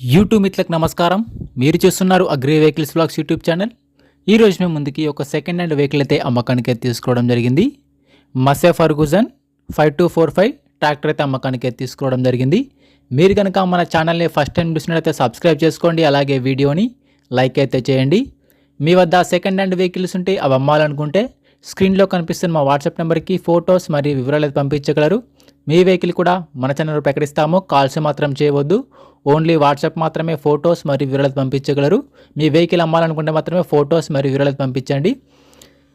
YouTube మిత్రులకు నమస్కారం. మీరు చూస్తున్నారు agri vehicles blogs YouTube channel. ఈరోజు మేము ముందుకి ఒక సెకండ్ హ్యాండ్ వెహికల్ అయితే అమ్మకానికి అయితే తీసుకోవడం జరిగింది. Massey Ferguson five two four five tractor అయితే అమ్మకానికి అయితే తీసుకోవడం జరిగింది. మీరు కనుక మన ఛానల్ని ఫస్ట్ టైం చూసినట్లయితే సబ్స్క్రైబ్ చేసుకోండి అలాగే వీడియోని లైక్ అయితే చేయండి. మీ వద్ద సెకండ్ హ్యాండ్ వెహికల్స్ ఉంటే అవి అమ్మాలనుకుంటే స్క్రీన్లో కనిపిస్తున్న మా వాట్సాప్ నెంబర్కి ఫొటోస్ మరియు వివరాలు పంపించగలరు. మీ వెహికల్ కూడా మన ఛానల్ ప్రకటిస్తాము. కాల్స్ మాత్రం చేయవద్దు. ఓన్లీ వాట్సాప్ మాత్రమే ఫొటోస్ మరియు వివరాలు పంపించగలరు. మీ వెహికల్ అమ్మాలనుకుంటే మాత్రమే ఫొటోస్ మరియు వివరాలు పంపించండి.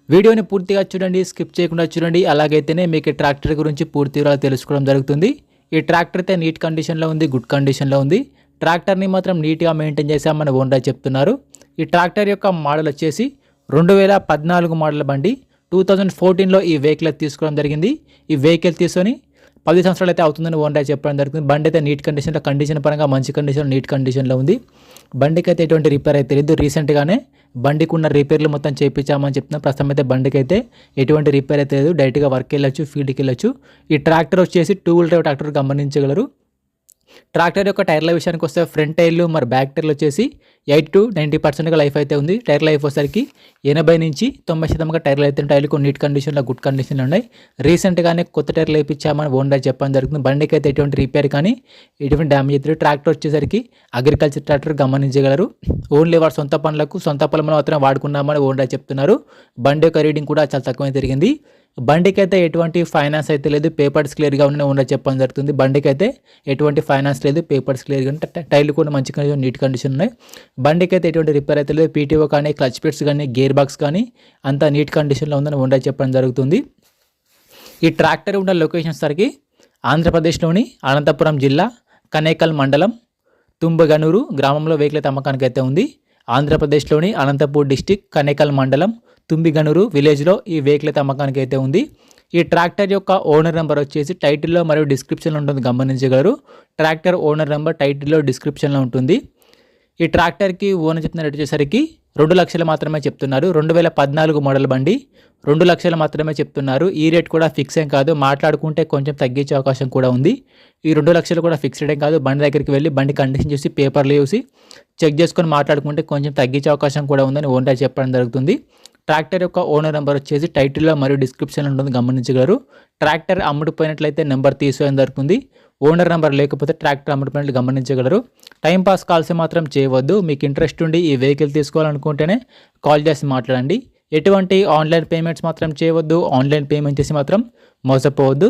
వీడియోని పూర్తిగా చూడండి స్కిప్ చేయకుండా చూడండి. అలాగైతేనే మీకు ట్రాక్టర్ గురించి పూర్తి వివరాలు తెలుసుకోవడం జరుగుతుంది. ఈ ట్రాక్టర్ అయితే నీట్ కండిషన్లో ఉంది గుడ్ కండిషన్లో ఉంది. ట్రాక్టర్ని మాత్రం నీట్గా మెయింటైన్ చేసామని ఓన్గా చెప్తున్నారు. ఈ ట్రాక్టర్ యొక్క మోడల్ వచ్చేసి రెండు వేల పద్నాలుగు మోడల్ బండి. టూ థౌజండ్ ఫోర్టీన్లో ఈ వెహికల్ అయితే తీసుకోవడం జరిగింది. ఈ వెహికల్ తీసుకొని పది సంవత్సరాలు అయితే అవుతుందని ఓన్ డ్రైవ్ చెప్పడం జరుగుతుంది. బండి అయితే నీట్ కండిషన్లో కండిషన్ పరంగా మంచి కండిషన్ నీట్ కండిషన్లో ఉంది. బండికి అయితే ఎటువంటి రిపేర్ అయితే లేదు. రీసెంట్గానే బండికి ఉన్న రిపేర్లు మొత్తం చేయించామని చెప్తున్నాం. ప్రస్తుతం అయితే బండికి అయితే ఎటువంటి రిపేర్ అయితే లేదు. డైరెక్ట్గా వర్క్ వెళ్ళొచ్చు ఫీల్డ్కి వెళ్ళొచ్చు. ఈ ట్రాక్టర్ వచ్చేసి టూ వీల్ డ్రైవ్ ట్రాక్టర్ గమనించగలరు. ట్రాక్టర్ యొక్క టైర్ల విషయానికి వస్తే ఫ్రంట్ టైర్లు మరి బ్యాక్ టైర్లు వచ్చేసి ఎయిట్ టు నైంటీ పర్సెంట్గా లైఫ్ అయితే ఉంది. టైర్ లైఫ్ వచ్చేసరికి ఎనభై నుంచి తొంభై శాతంగా టైర్లు అయితే టైర్లు కొన్ని నీట్ కండిషన్లో గుడ్ కండిషన్లో ఉన్నాయి. రీసెంట్గానే కొత్త టైర్లు వేయించామని ఓన్గా చెప్పడం జరుగుతుంది. బండికి అయితే ఎటువంటి రిపేర్ కానీ ఎటువంటి డ్యామేజ్ అయితే ట్రాక్టర్ వచ్చేసరికి అగ్రికల్చర్ ట్రాక్టర్ గమనించగలరు. ఓన్లీ వాడు సొంత పనులకు సొంత పొలంలో మాత్రం వాడుకున్నామని ఓన్గా చెప్తున్నారు. బండి యొక్క రీడింగ్ కూడా చాలా తక్కువ జరిగింది. బండికి అయితే ఎటువంటి ఫైనాన్స్ అయితే లేదు పేపర్స్ క్లియర్గా ఉన్న ఉండని చెప్పడం జరుగుతుంది. బండికి అయితే ఎటువంటి ఫైనాన్స్ లేదు పేపర్స్ క్లియర్గా టైర్లు కూడా మంచి కండిషన్ నీట్ కండిషన్ ఉన్నాయి. బండికి అయితే ఎటువంటి రిపేర్ అయితే లేదు పీటీఓ కానీ క్లచ్ పిట్స్ కానీ గేర్ బాక్స్ కానీ అంతా నీట్ కండిషన్లో ఉందని ఉండని చెప్పడం జరుగుతుంది. ఈ ట్రాక్టర్ ఉన్న లొకేషన్ సరికి ఆంధ్రప్రదేశ్లోని అనంతపురం జిల్లా కనేకల్ మండలం తుంబగనూరు గ్రామంలో వెహికల్ అమ్మకానికి అయితే ఉంది. ఆంధ్రప్రదేశ్లోని అనంతపూర్ డిస్టిక్ కనేకల్ మండలం తుంబిగనూరు విలేజ్లో ఈ వెహికల్ అయితే అమ్మకానికి అయితే ఉంది. ఈ ట్రాక్టర్ యొక్క ఓనర్ నెంబర్ వచ్చేసి టైటిల్లో మరియు డిస్క్రిప్షన్లో ఉంటుంది గమనించగలరు. ట్రాక్టర్ ఓనర్ నెంబర్ టైటిల్లో డిస్క్రిప్షన్లో ఉంటుంది. ఈ ట్రాక్టర్కి ఓనర్ చెప్తున్న రేట్ వచ్చేసరికి రెండు లక్షలు మాత్రమే చెప్తున్నారు. రెండు వేల పద్నాలుగు మోడల్ బండి రెండు లక్షలు మాత్రమే చెప్తున్నారు. ఈ రేట్ కూడా ఫిక్స్ ఏం కాదు. మాట్లాడుకుంటే కొంచెం తగ్గించే అవకాశం కూడా ఉంది. ఈ రెండు లక్షలు కూడా ఫిక్స్డ్ ఏం కాదు. బండి దగ్గరికి వెళ్ళి బండి కండిషన్ చూసి పేపర్లు చూసి చెక్ చేసుకొని మాట్లాడుకుంటే కొంచెం తగ్గించే అవకాశం కూడా ఉందని ఓనర్ చెప్పడం జరుగుతుంది. ట్రాక్టర్ యొక్క ఓనర్ నెంబర్ వచ్చేసి టైటిల్లో మరియు డిస్క్రిప్షన్లో ఉంటుంది గమనించగలరు. ట్రాక్టర్ అమ్ముడుపోయినట్లయితే నెంబర్ తీసుకోవడం దొరుకుతుంది ఓనర్ నెంబర్ లేకపోతే ట్రాక్టర్ అమ్ముడుపోయినట్లు గమనించగలరు. టైంపాస్ కాల్స్ మాత్రం చేయవద్దు. మీకు ఇంట్రెస్ట్ ఉండి ఈ వెహికల్ తీసుకోవాలనుకుంటేనే కాల్ చేసి మాట్లాడండి. ఎటువంటి ఆన్లైన్ పేమెంట్స్ మాత్రం చేయవద్దు. ఆన్లైన్ పేమెంట్ చేసి మాత్రం మోసపోవద్దు.